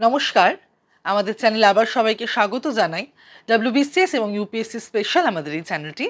নমস্কার। আমাদের চ্যানেলে আবার সবাইকে স্বাগত জানাই। ডাব্লিউবিসিএস এবং ইউপিএসসি স্পেশাল আমাদের এই চ্যানেলটি।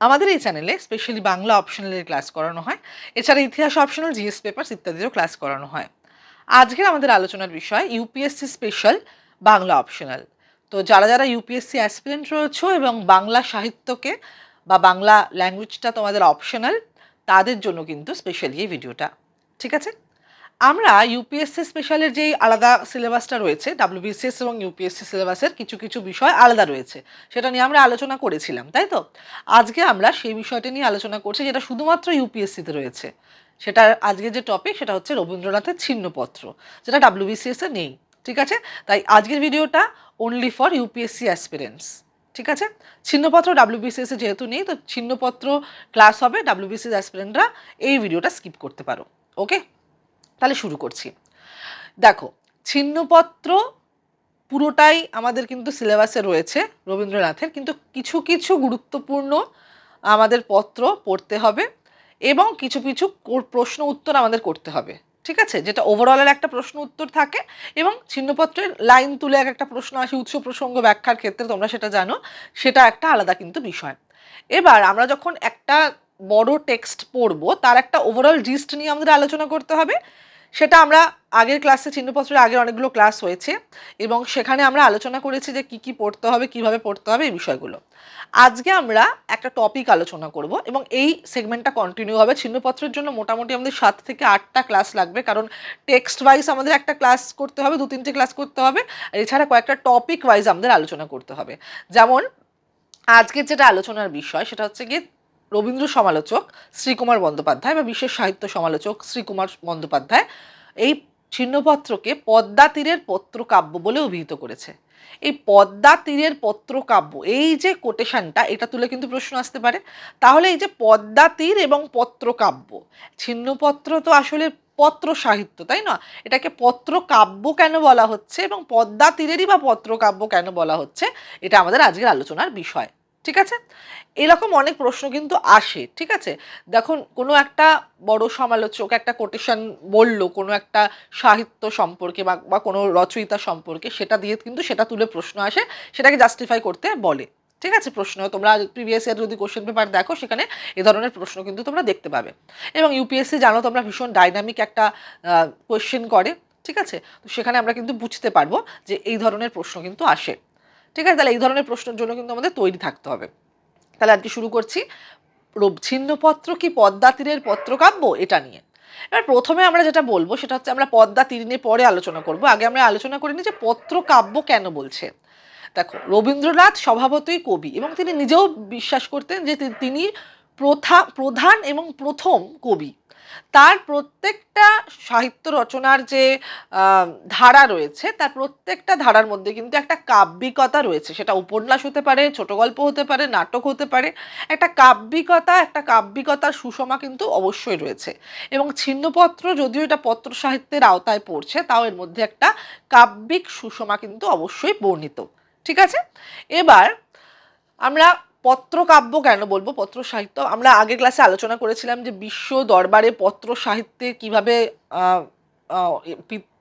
আমাদের এই চ্যানেলে স্পেশালি বাংলা অপশনালের ক্লাস করানো হয়। এছাড়া ইতিহাস অপশনাল জিএস পেপার ইত্যাদিরও ক্লাস করানো হয়। আজকের আমাদের আলোচনার বিষয় ইউপিএসসি স্পেশাল বাংলা অপশনাল তো যারা যারা ইউপিএসসি অ্যাসপিরেন্ট রয়েছে এবং বাংলা সাহিত্যকে বা বাংলা ল্যাঙ্গুয়েজটা তোমাদের অপশনাল তাদের জন্য কিন্তু স্পেশালি এই ভিডিওটা ঠিক আছে? আমরা ইউপিএসসি স্পেশালের যেই আলাদা সিলেবাসটা রয়েছে ডাব্লিউবিসিএস এবং ইউপিএসসি সিলেবাসের কিছু কিছু বিষয় আলাদা রয়েছে, সেটা নিয়ে আমরা আলোচনা করেছিলাম, তাই তো? আজকে আমরা সেই বিষয়টা নিয়ে আলোচনা করছি যেটা শুধুমাত্র ইউপিএসসিতে রয়েছে। সেটা আজকে যে টপিক সেটা হচ্ছে রবীন্দ্রনাথের ছিন্নপত্র, যেটা ডাব্লিউবিসিএস নেই, ঠিক আছে? তাই আজকের ভিডিওটা অনলি ফর ইউপিএসসি অ্যাসপিরেন্টস ঠিক আছে? ছিন্নপত্র ডাব্লিউবিসিএস যেহেতু নেই, তো ছিন্নপত্র ক্লাস হবে ডাব্লিউবিসিএস অ্যাসপিরেন্টরা এই ভিডিওটা স্কিপ করতে পারো ওকে তাহলে শুরু করছি। দেখো, ছিন্নপত্র পুরোটাই আমাদের কিন্তু সিলেবাসে রয়েছে রবীন্দ্রনাথের, কিন্তু কিছু কিছু গুরুত্বপূর্ণ আমাদের পত্র পড়তে হবে এবং কিছু কিছু প্রশ্ন উত্তর আমাদের করতে হবে, ঠিক আছে? যেটা ওভারঅলের একটা প্রশ্ন উত্তর থাকে এবং ছিন্নপত্রের লাইন তুলে এক একটা প্রশ্ন আসে, উৎস, প্রসঙ্গ, ব্যাখ্যার ক্ষেত্রে তোমরা সেটা জানো, সেটা একটা আলাদা কিন্তু বিষয়। এবার আমরা যখন একটা বড় টেক্সট পড়ব, তার একটা ওভারঅল জিস্ট নিয়ে আমাদের আলোচনা করতে হবে। সেটা আমরা আগের ক্লাসে চিহ্নপত্রের আগের অনেকগুলো ক্লাস হয়েছে এবং সেখানে আমরা আলোচনা করেছি যে কি কি পড়তে হবে, কীভাবে পড়তে হবে এই বিষয়গুলো। আজকে আমরা একটা টপিক আলোচনা করব এবং এই সেগমেন্টটা কন্টিনিউ হবে। চিহ্নপত্রের জন্য মোটামুটি আমাদের সাত থেকে আটটা ক্লাস লাগবে, কারণ টেক্সট ওয়াইজ আমাদের একটা ক্লাস করতে হবে, দু তিনটে ক্লাস করতে হবে, আর এছাড়া কয়েকটা টপিক ওয়াইজ আমাদের আলোচনা করতে হবে। যেমন, আজকের যেটা আলোচনার বিষয়, সেটা হচ্ছে গিয়ে রবীন্দ্র সমালোচক শ্রীকুমার বন্দ্যোপাধ্যায় বা বিশেষ সাহিত্য সমালোচক শ্রীকুমার বন্দ্যোপাধ্যায় এই ছিন্নপত্রকে পদ্মা তীরের পত্রকাব্য বলে অভিহিত করেছে। এই পদ্মা তীরের পত্রকাব্য, এই যে কোটেশনটা এটা তুলে কিন্তু প্রশ্ন আসতে পারে। তাহলে এই যে পদ্মা তীর এবং পত্রকাব্য, ছিন্নপত্র তো আসলে পত্র সাহিত্য, তাই না? এটাকে পত্রকাব্য কেন বলা হচ্ছে এবং পদ্মা তীরেরই বা পত্রকাব্য কেন বলা হচ্ছে, এটা আমাদের আজকের আলোচনার বিষয়। ঠিক আছে? এরকম অনেক প্রশ্ন কিন্তু আসে, ঠিক আছে? দেখুন, কোনো একটা বড় সমালোচক একটা কোটেশন বলল, কোনো একটা সাহিত্য সম্পর্কে বা বা কোনো রচয়িতা সম্পর্কে, সেটা দিয়ে কিন্তু সেটা তুলে প্রশ্ন আসে, সেটাকে জাস্টিফাই করতে বলে। ঠিক আছে? প্রশ্ন তোমরা প্রিভিয়াস ইয়ার যদি কোশ্চেন পেপার দেখো, সেখানে এ ধরনের প্রশ্ন কিন্তু তোমরা দেখতে পাবে। এবং ইউপিএসসি জানো, তোমরা ভীষণ ডাইনামিক একটা কোয়েশ্চেন করে, ঠিক আছে? তো সেখানে আমরা কিন্তু বুঝতে পারব যে এই ধরনের প্রশ্ন কিন্তু আসে। ঠিক আছে? তাহলে এই ধরনের প্রশ্নের জন্য কিন্তু আমাদের তৈরি থাকতে হবে। তাহলে আজকে শুরু করছি। ছিন্নপত্র কি পদ্মা তীরের পত্রকাব্য? এটা নিয়ে। এবার প্রথমে আমরা যেটা বলব, সেটা হচ্ছে আমরা পদ্মা তীর নিয়ে পরে আলোচনা করব। আগে আমরা আলোচনা করিনি যে পত্রকাব্য কেন বলছে। দেখো, রবীন্দ্রনাথ স্বভাবতই কবি এবং তিনি নিজেও বিশ্বাস করতেন যে তিনি প্রথা, প্রধান এবং প্রথম কবি। তার প্রত্যেকটা সাহিত্য রচনার যে ধারা রয়েছে, তার প্রত্যেকটা ধারার মধ্যে কিন্তু একটা কাব্যিকতা রয়েছে। সেটা উপন্যাস হতে পারে, ছোট গল্প হতে পারে, নাটক হতে পারে। একটা কাব্যিকতা, একটা কাব্যিকতার সুষমা কিন্তু অবশ্যই রয়েছে। এবং ছিন্নপত্র যদিও এটা পত্র সাহিত্যের আওতায় পড়ছে, তাও এর মধ্যে একটা কাব্যিক সুষমা কিন্তু অবশ্যই বর্ণিত। ঠিক আছে? এবার আমরা পত্রকাব্য কেন বলব? পত্র সাহিত্য, আমরা আগের ক্লাসে আলোচনা করেছিলাম যে বিশ্ব দরবারে পত্র সাহিত্যে কীভাবে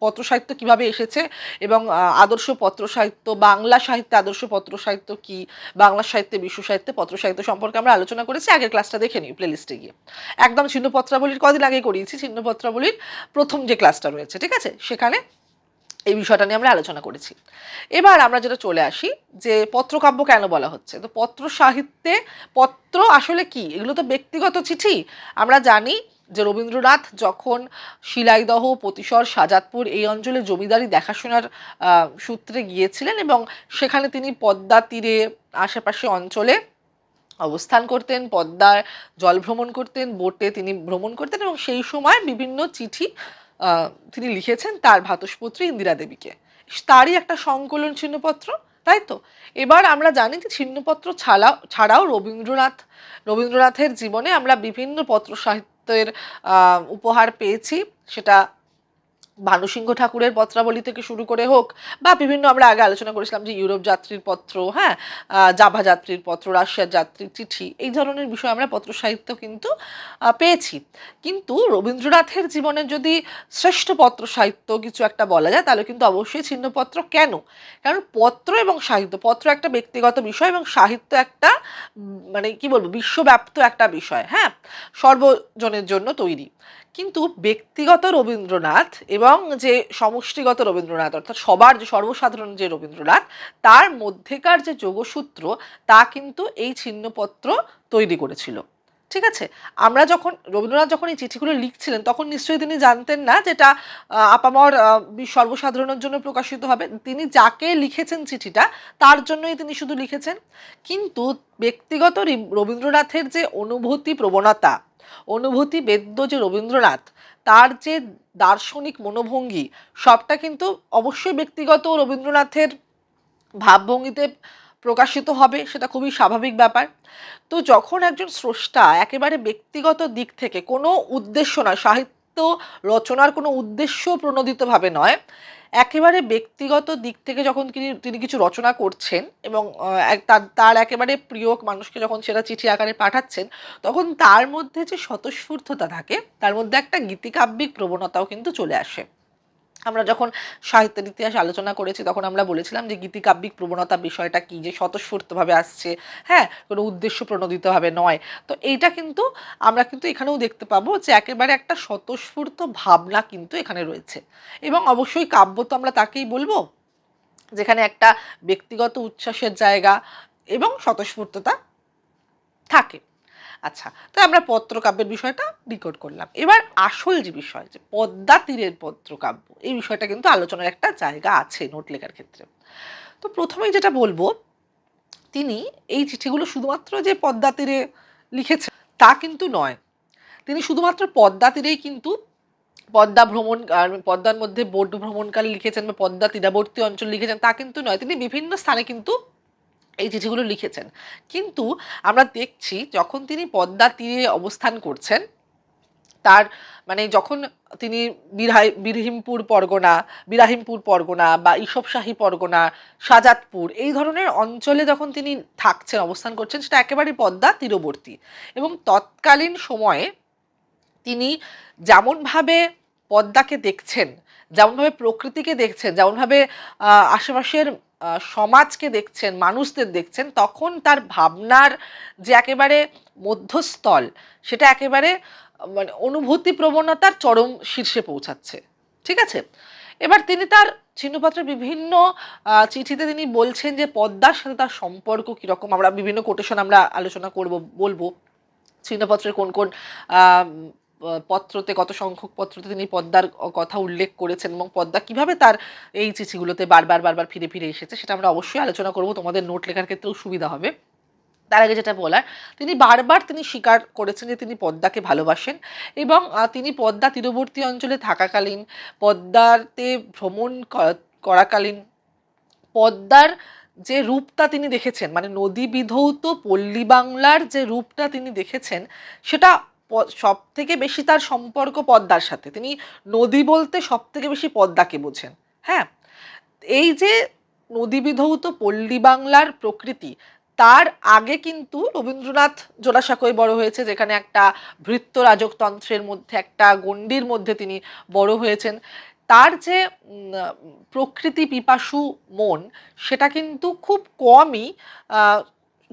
পত্র সাহিত্য কীভাবে এসেছে এবং আদর্শ পত্র সাহিত্য, বাংলা সাহিত্যে আদর্শ পত্র সাহিত্য কি? বাংলা সাহিত্যে বিশ্ব সাহিত্যে পত্র সাহিত্য সম্পর্কে আমরা আলোচনা করেছি, আগের ক্লাসটা দেখে নিই প্লেলিস্টে গিয়ে। একদম ছিন্নপত্রাবলীর কদিন আগে করিয়েছি, ছিন্নপত্রাবলীর প্রথম যে ক্লাসটা রয়েছে, ঠিক আছে? সেখানে এই বিষয়টা নিয়ে আমরা আলোচনা করেছি। এবার আমরা যেটা চলে আসি, যে পত্রকাব্য কেন বলা হচ্ছে? তো পত্র সাহিত্যে পত্র আসলে কি? এগুলো তো ব্যক্তিগত চিঠি। আমরা জানি যে রবীন্দ্রনাথ যখন শিলাইদহ, প্রতিসর সাজাদপুর এই অঞ্চলে জমিদারি দেখাশোনার সূত্রে গিয়েছিলেন এবং সেখানে তিনি পদ্মা তীরে আশেপাশে অঞ্চলে অবস্থান করতেন, পদ্মার জল ভ্রমণ করতেন, বোটে তিনি ভ্রমণ করতেন এবং সেই সময় বিভিন্ন চিঠি তিনি লিখেছেন তার ভাতসপুত্রী ইন্দিরা দেবীকে। তারই একটা সংকলন ছিন্নপত্র, তাই তো? এবার আমরা জানি যে ছিন্নপত্র ছাড়াও ছাড়াও রবীন্দ্রনাথ, রবীন্দ্রনাথের জীবনে আমরা বিভিন্ন পত্র সাহিত্যের উপহার পেয়েছি। সেটা ভানুসিংহ ঠাকুরের পত্রাবলী থেকে শুরু করে হোক বা বিভিন্ন আমরা আগে আলোচনা করেছিলাম যে ইউরোপ যাত্রীর পত্র হ্যাঁ জাভা যাত্রীর পত্র, রাশিয়ার যাত্রীর চিঠি, এই ধরনের বিষয় আমরা পত্র সাহিত্য কিন্তু পেয়েছি। কিন্তু রবীন্দ্রনাথের জীবনের যদি শ্রেষ্ঠ পত্র সাহিত্য কিছু একটা বলা যায়, তাহলে কিন্তু অবশ্যই ছিন্নপত্র কেন? কারণ পত্র এবং সাহিত্য, পত্র একটা ব্যক্তিগত বিষয় এবং সাহিত্য একটা মানে কি বলব, বিশ্বব্যাপ্ত একটা বিষয় হ্যাঁ সর্বজনের জন্য তৈরি। কিন্তু ব্যক্তিগত রবীন্দ্রনাথ এবং যে সমষ্টিগত রবীন্দ্রনাথ, অর্থাৎ সবার যে সর্বসাধারণ যে রবীন্দ্রনাথ, তার মধ্যেকার যে যোগসূত্র, তা কিন্তু এই ছিন্নপত্র তৈরি করেছিল। ঠিক আছে? আমরা যখন, রবীন্দ্রনাথ যখন এই চিঠিগুলো লিখছিলেন, তখন নিশ্চয়ই তিনি জানতেন না যেটা আপামর সর্বসাধারণের জন্য প্রকাশিত হবে। তিনি যাকে লিখেছেন চিঠিটা, তার জন্যই তিনি শুধু লিখেছেন। কিন্তু ব্যক্তিগত রবীন্দ্রনাথের যে অনুভূতি প্রবণতা, অনুভূতি বেদ্য যে রবীন্দ্রনাথ, তার যে দার্শনিক মনোভঙ্গি, সবটা কিন্তু অবশ্যই ব্যক্তিগত রবীন্দ্রনাথের ভাবভঙ্গিতে প্রকাশিত হবে, সেটা খুবই স্বাভাবিক ব্যাপার। তো যখন একজন স্রষ্টা একেবারে ব্যক্তিগত দিক থেকে কোনো উদ্দেশ্য নয়, সাহিত্য রচনার কোনো উদ্দেশ্য প্রণোদিতভাবে নয়, একেবারে ব্যক্তিগত দিক থেকে যখন তিনি তিনি কিছু রচনা করছেন এবং তার একেবারে প্রিয় মানুষকে যখন সেটা চিঠি আকারে পাঠাচ্ছেন, তখন তার মধ্যে যে স্বতঃস্ফূর্ততা থাকে, তার মধ্যে একটা গীতিকাব্যিক প্রবণতাও কিন্তু চলে আসে। আমরা যখন সাহিত্যের ইতিহাস আলোচনা করেছি, তখন আমরা বলেছিলাম যে গীতিকাব্যিক প্রবণতা বিষয়টা কি? যে স্বতঃস্ফূর্তভাবে আসছে। হ্যাঁ কোনো উদ্দেশ্য প্রণোদিতভাবে নয়। তো এইটা কিন্তু আমরা কিন্তু এখানেও দেখতে পাবো যে একেবারে একটা স্বতঃস্ফূর্ত ভাবনা কিন্তু এখানে রয়েছে। এবং অবশ্যই কাব্য তো আমরা তাকেই বলব, যেখানে একটা ব্যক্তিগত উচ্ছ্বাসের জায়গা এবং স্বতঃস্ফূর্ততা থাকে। আচ্ছা তো আমরা পত্রকাব্যের বিষয়টা ডিকোড করলাম। এবার আসল যে বিষয়, যে পদ্মা তীরের পত্রকাব্য, এই বিষয়টা কিন্তু আলোচনার একটা জায়গা আছে নোট লেখার ক্ষেত্রে। তো প্রথমেই যেটা বলব, তিনি এই চিঠিগুলো শুধুমাত্র যে পদ্মা তীরে লিখেছেন তা কিন্তু নয়। তিনি শুধুমাত্র পদ্মা তীরেই কিন্তু পদ্মা ভ্রমণ পদ্মার মধ্যে বোট ভ্রমণকালে লিখেছেন বা পদ্মা তীরাবর্তী অঞ্চল লিখেছেন, তা কিন্তু নয়। তিনি বিভিন্ন স্থানে কিন্তু এই চিঠিগুলো লিখেছেন। কিন্তু আমরা দেখছি যখন তিনি পদ্মা তীরে অবস্থান করছেন, তার মানে যখন তিনি বিরাই বিরহিমপুর পরগনা, বিরাহিমপুর পরগনা বা ইসবশাহী পরগনা সাজাদপুর এই ধরনের অঞ্চলে যখন তিনি থাকছেন, অবস্থান করছেন, সেটা একেবারে পদ্মা তীরবর্তী। এবং তৎকালীন সময়ে তিনি যেমনভাবে পদ্মাকে দেখছেন যেমনভাবে প্রকৃতিকে দেখছেন, যেমনভাবে আশেপাশের সমাজকে দেখছেন, মানুষদের দেখছেন, তখন তার ভাবনার যে একেবারে মধ্যস্থল, সেটা একেবারে মানে অনুভূতি প্রবণতার চরম শীর্ষে পৌঁছাচ্ছে। ঠিক আছে? এবার তিনি তার চিহ্নপত্রের বিভিন্ন চিঠিতে তিনি বলছেন যে পদ্মার সাথে তার সম্পর্ক কীরকম, আমরা বিভিন্ন কোটেশন আমরা আলোচনা করব, বলব। চিহ্নপত্রের কোন কোন পত্রতে কত সংখ্যক পত্রতে তিনি পদ্মার কথা উল্লেখ করেছেন এবং পদ্মা কীভাবে তার এই চিঠিগুলোতে বারবার বারবার ফিরে ফিরে এসেছে সেটা আমরা অবশ্যই আলোচনা করব। তোমাদের নোট লেখার ক্ষেত্রেও সুবিধা হবে। তার আগে যেটা বলার, তিনি বারবার তিনি স্বীকার করেছেন যে তিনি পদ্মাকে ভালোবাসেন এবং তিনি পদ্মা তীরবর্তী অঞ্চলে থাকাকালীন, পদ্মাতে ভ্রমণ করাকালীন পদ্মার যে রূপটা তিনি দেখেছেন মানে নদী বিধৌত পল্লী বাংলার যে রূপটা তিনি দেখেছেন, সেটা সব থেকে বেশি তার সম্পর্ক পদ্মার সাথে। তিনি নদী বলতে সব থেকে বেশি পদ্মাকে বোঝেন। হ্যাঁ? এই যে নদীবিধৌত পল্লী বাংলার প্রকৃতি, তার আগে কিন্তু রবীন্দ্রনাথ জোড়াসাঁকোয় বড় হয়েছে, যেখানে একটা ভৃত্য রাজকতন্ত্রের মধ্যে, একটা গণ্ডির মধ্যে তিনি বড় হয়েছেন। তার যে প্রকৃতি পিপাসু মন, সেটা কিন্তু খুব কমই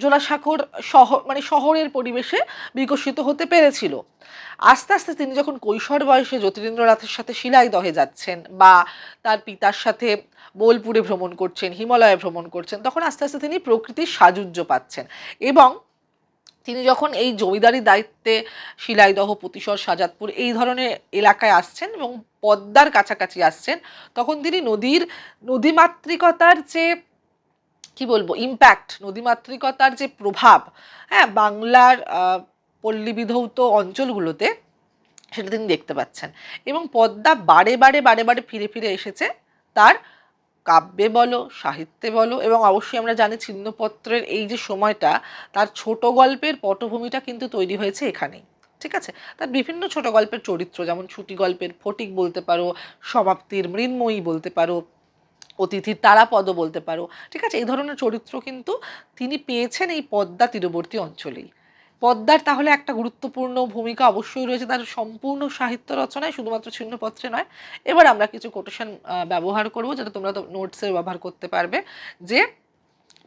জোড়াসাঁকোর শহর মানে শহরের পরিবেশে বিকশিত হতে পেরেছিল। আস্তে আস্তে তিনি যখন কৈশোর বয়সে জ্যোতিরিন্দ্রনাথের সাথে শিলাইদহে যাচ্ছেন বা তার পিতার সাথে বোলপুরে ভ্রমণ করছেন, হিমালয়ে ভ্রমণ করছেন, তখন আস্তে আস্তে তিনি প্রকৃতির সাযুজ্য পাচ্ছেন এবং তিনি যখন এই জমিদারি দায়িত্বে শিলাইদহ প্রতিশর সাজাদপুর এই ধরনের এলাকায় আসছেন এবং পদ্মার কাছাকাছি আসছেন, তখন তিনি নদীর, নদীমাতৃকতার যে কি বলব ইম্প্যাক্ট নদীমাতৃকতার যে প্রভাব হ্যাঁ বাংলার পল্লীবিধৌত অঞ্চলগুলোতে সেটা তিনি দেখতে পাচ্ছেন। এবং পদ্মা বারে বারে বারে বারে ফিরে ফিরে এসেছে তার কাব্যে বলো, সাহিত্যে বলো এবং অবশ্যই আমরা জানি ছিন্নপত্রের এই যে সময়টা, তার ছোট গল্পের পটভূমিটা কিন্তু তৈরি হয়েছে এখানেই, ঠিক আছে? তার বিভিন্ন ছোট গল্পের চরিত্র যেমন ছুটি গল্পের ফটিক বলতে পারো, সমাপ্তির মৃন্ময়ী বলতে পারো অতিথির তারাপদ বলতে পারো। ঠিক আছে? এই ধরনের চরিত্র কিন্তু তিনি পেয়েছেন এই পদ্মা তীরবর্তী অঞ্চলেই। পদ্মার তাহলে একটা গুরুত্বপূর্ণ ভূমিকা অবশ্যই রয়েছে। তার সম্পূর্ণ সাহিত্য রচনায় শুধুমাত্র ছিন্নপত্রে নয়। এবার আমরা কিছু কোটেশন ব্যবহার করব, যেটা তোমরা তো নোটসে ব্যবহার করতে পারবে। যে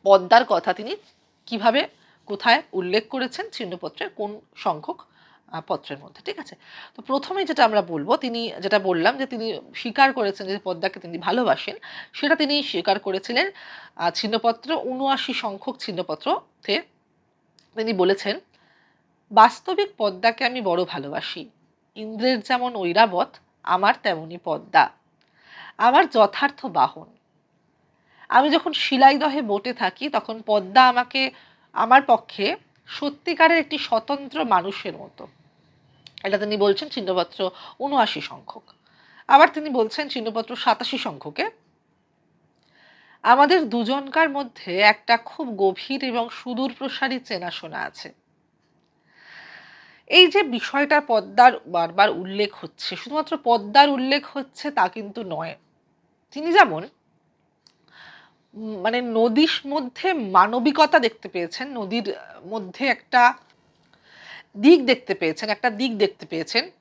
পদ্মার কথা তিনি কীভাবে, কোথায় উল্লেখ করেছেন ছিন্নপত্রের কোন সংখ্যক পত্রের মধ্যে, ঠিক আছে? তো প্রথমেই যেটা আমরা বলব, তিনি যেটা বললাম যে তিনি স্বীকার করেছেন যে পদ্মাকে তিনি ভালোবাসেন, সেটা তিনি স্বীকার করেছিলেন ছিন্নপত্র, উনআশি সংখ্যক ছিন্নপত্রতে তিনি বলেছেন, বাস্তবিক পদ্মাকে আমি বড় ভালোবাসি। ইন্দ্রের যেমন ঐরাবত, আমার তেমনি পদ্মা। আমার যথার্থ বাহন। আমি যখন শিলাইদহে বোটে থাকি, তখন পদ্মা আমাকে, আমার পক্ষে সত্যিকারের একটি স্বতন্ত্র মানুষের মতো। এটা তিনি বলছেন চিহ্নপত্র উনআশি সংখ্যক। আবার তিনি বলছেন চিহ্নপত্র সাতাশি সংখ্যকে। আমাদের দুজনকার মধ্যে একটা খুব গভীর এবং সুদূর প্রসারী চেনাশোনা আছে। এই যে বিষয়টা পদ্মার বারবার উল্লেখ হচ্ছে, শুধুমাত্র পদ্মার উল্লেখ হচ্ছে তা কিন্তু নয়। তিনি যেমন মানে নদীর মধ্যে মানবিকতা দেখতে পেয়েছেন, নদীর মধ্যে একটা দিক দেখতে পেয়েছেন, একটা দিক দেখতে পেয়েছেন।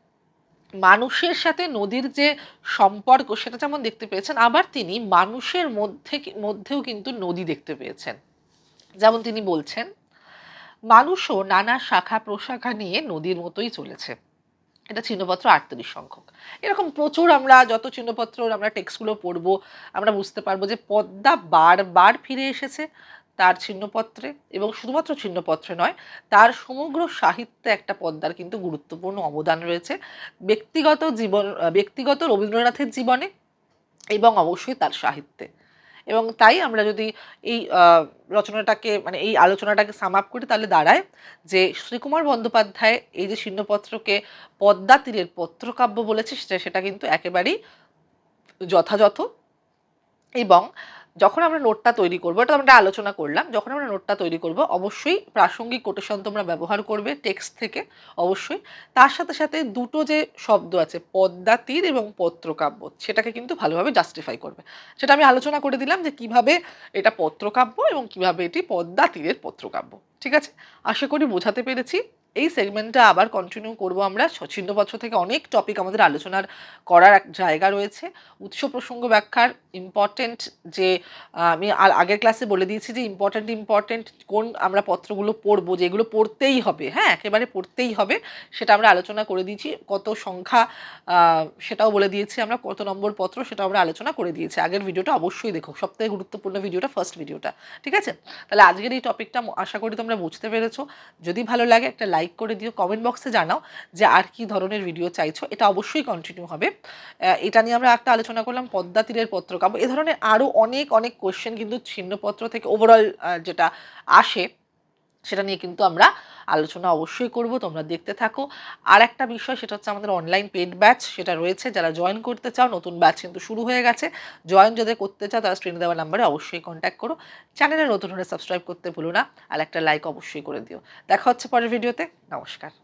মানুষের সাথে নদীর যে সম্পর্ক, সেটা যেমন দেখতে পেয়েছেন, আবার তিনি মানুষের মধ্যে মধ্যেও কিন্তু নদী দেখতে পেয়েছেন। যেমন তিনি বলছেন, মানুষও নানা শাখা প্রশাখা নিয়ে নদীর মতোই চলেছে। এটা চিহ্নপত্র আটত্রিশ সংখ্যক। এরকম প্রচুর আমরা যত চিহ্নপত্র আমরা টেক্সটগুলো পড়ব, আমরা বুঝতে পারব যে পদ্মা বারবার ফিরে এসেছে। তার ছিন্নপত্রে এবং শুধুমাত্র ছিন্নপত্রে নয়, তার সমগ্র সাহিত্যে একটা পদ্মার কিন্তু গুরুত্বপূর্ণ অবদান রয়েছে। ব্যক্তিগত জীবন, ব্যক্তিগত রবীন্দ্রনাথের জীবনে এবং অবশ্যই তার সাহিত্যে। এবং তাই আমরা যদি এই রচনাটাকে মানে এই আলোচনাটাকে সাম আপ করি, তাহলে দাঁড়ায় যে শ্রীকুমার বন্দ্যোপাধ্যায় এই যে চিহ্নপত্রকে পদ্মা তীরের পত্রকাব্য বলেছে, সেটা সেটা কিন্তু একেবারেই যথাযথ এবং যখন আমরা নোটটা তৈরি করব, এটা আমরা আলোচনা করলাম, যখন আমরা নোটটা তৈরি করব, অবশ্যই প্রাসঙ্গিক কোটেশন তোমরা ব্যবহার করবে টেক্সট থেকে, অবশ্যই। তার সাথে সাথে দুটো যে শব্দ আছে পদ্মা তীর এবং পত্রকাব্য, সেটাকে কিন্তু ভালোভাবে জাস্টিফাই করবে। সেটা আমি আলোচনা করে দিলাম যে কীভাবে এটা পত্রকাব্য এবং কীভাবে এটি পদ্মা তীরের পত্রকাব্য, ঠিক আছে? আশা করি বোঝাতে পেরেছি। এই সেগমেন্টটা আবার কন্টিনিউ করব আমরা। ছিন্নপত্র থেকে অনেক টপিক আমাদের আলোচনার করার এক জায়গা রয়েছে। উৎস প্রসঙ্গ ব্যাখ্যার ইম্পর্টেন্ট যে আমি আগের ক্লাসে বলে দিয়েছি যে ইম্পর্টেন্ট ইম্পর্টেন্ট কোন আমরা পত্রগুলো পড়ব, যেগুলো পড়তেই হবে হ্যাঁ? একেবারে পড়তেই হবে, সেটা আমরা আলোচনা করে দিয়েছি। কত সংখ্যা সেটাও বলে দিয়েছি আমরা, কত নম্বর পত্র সেটা আমরা আলোচনা করে দিয়েছি। আগের ভিডিওটা অবশ্যই দেখো, সবথেকে গুরুত্বপূর্ণ ভিডিওটা ফার্স্ট ভিডিওটা ঠিক আছে? তাহলে আজকের এই টপিকটা আশা করি তোমরা বুঝতে পেরেছ। যদি ভালো লাগে একটা লাইক করে দিও কমেন্ট বক্সে জানাও যে আর কি ধরনের ভিডিও চাইছো। এটা অবশ্যই কন্টিনিউ হবে। এটা নিয়ে আমরা একটা আলোচনা করলাম, পদ্মা তীরের পত্রকাব্য এ ধরনের আরও অনেক অনেক কোয়েশ্চেন কিন্তু ছিন্নপত্র থেকে ওভারঅল যেটা আসে, সেটা নিয়ে কিন্তু আমরা আলোচনা অবশ্যই করব, তোমরা দেখতে থাকো। আর একটা বিষয়, সেটা হচ্ছে আমাদের অনলাইন পেড ব্যাচ সেটা রয়েছে। যারা জয়েন করতে চাও, নতুন ব্যাচ কিন্তু শুরু হয়ে গেছে। জয়েন যদি করতে চাও, তারা স্ক্রিনে দেওয়া নাম্বারে অবশ্যই কন্ট্যাক্ট করো। চ্যানেলে নতুন হলে সাবস্ক্রাইব করতে ভুলো না। আর একটা লাইক অবশ্যই করে দিও। দেখা হচ্ছে পরের ভিডিওতে নমস্কার।